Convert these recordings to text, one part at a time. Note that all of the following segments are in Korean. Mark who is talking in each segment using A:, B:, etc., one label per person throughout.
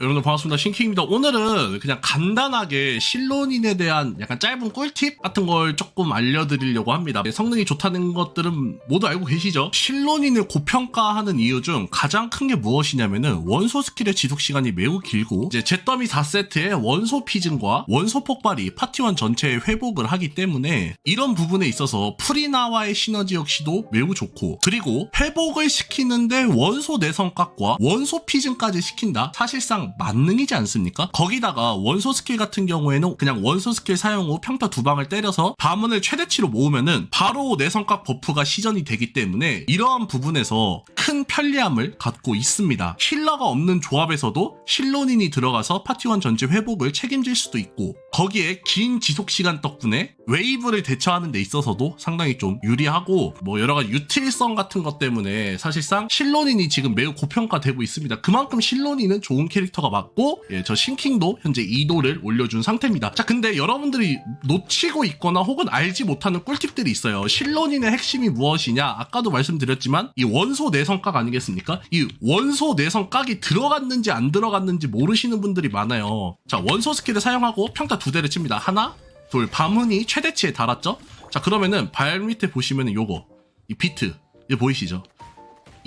A: 여러분들 반갑습니다. 신킹입니다. 오늘은 그냥 간단하게 실론인에 대한 약간 짧은 꿀팁 같은 걸 조금 알려드리려고 합니다. 네, 성능이 좋다는 것들은 모두 알고 계시죠? 실론인을 고평가하는 이유 중 가장 큰 게 무엇이냐면은 원소 스킬의 지속 시간이 매우 길고 이제 잿더미 4세트의 원소 피즌과 원소 폭발이 파티원 전체에 회복을 하기 때문에 이런 부분에 있어서 프리나와의 시너지 역시도 매우 좋고 그리고 회복을 시키는데 원소 내성각과 원소 피즌까지 시킨다? 사실상 만능이지 않습니까? 거기다가 원소 스킬 같은 경우에는 그냥 원소 스킬 사용 후 평타 두 방을 때려서 바문을 최대치로 모으면은 바로 내성각 버프가 시전이 되기 때문에 이러한 부분에서 큰 편리함을 갖고 있습니다. 힐러가 없는 조합에서도 실론인이 들어가서 파티원 전체 회복을 책임질 수도 있고 거기에 긴 지속 시간 덕분에 웨이브를 대처하는 데 있어서도 상당히 좀 유리하고 뭐 여러 가지 유틸성 같은 것 때문에 사실상 실론인이 지금 매우 고평가되고 있습니다. 그만큼 실론인은 좋은 캐릭터 가 맞고 예, 저 신킹도 현재 2도를 올려준 상태입니다. 자 근데 여러분들이 놓치고 있거나 혹은 알지 못하는 꿀팁들이 있어요. 실론인의 핵심이 무엇이냐? 아까도 말씀드렸지만 이 원소 내성각 아니겠습니까? 이 원소 내성각이 들어갔는지 안 들어갔는지 모르시는 분들이 많아요. 자 원소 스킬을 사용하고 평타 두 대를 칩니다. 하나 둘 밤은이 최대치에 달았죠? 자 그러면은 발 밑에 보시면은 요거 이 비트 이거 보이시죠?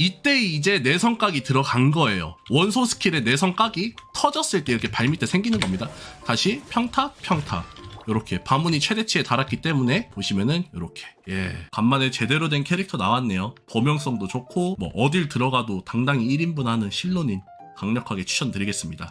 A: 이때 이제 내성각이 들어간 거예요. 원소 스킬의 내성각이 터졌을 때 이렇게 발 밑에 생기는 겁니다. 다시 평타 평타 요렇게 바문이 최대치에 달았기 때문에 보시면은 요렇게 예 간만에 제대로 된 캐릭터 나왔네요. 범용성도 좋고 뭐 어딜 들어가도 당당히 1인분 하는 실론인 강력하게 추천드리겠습니다.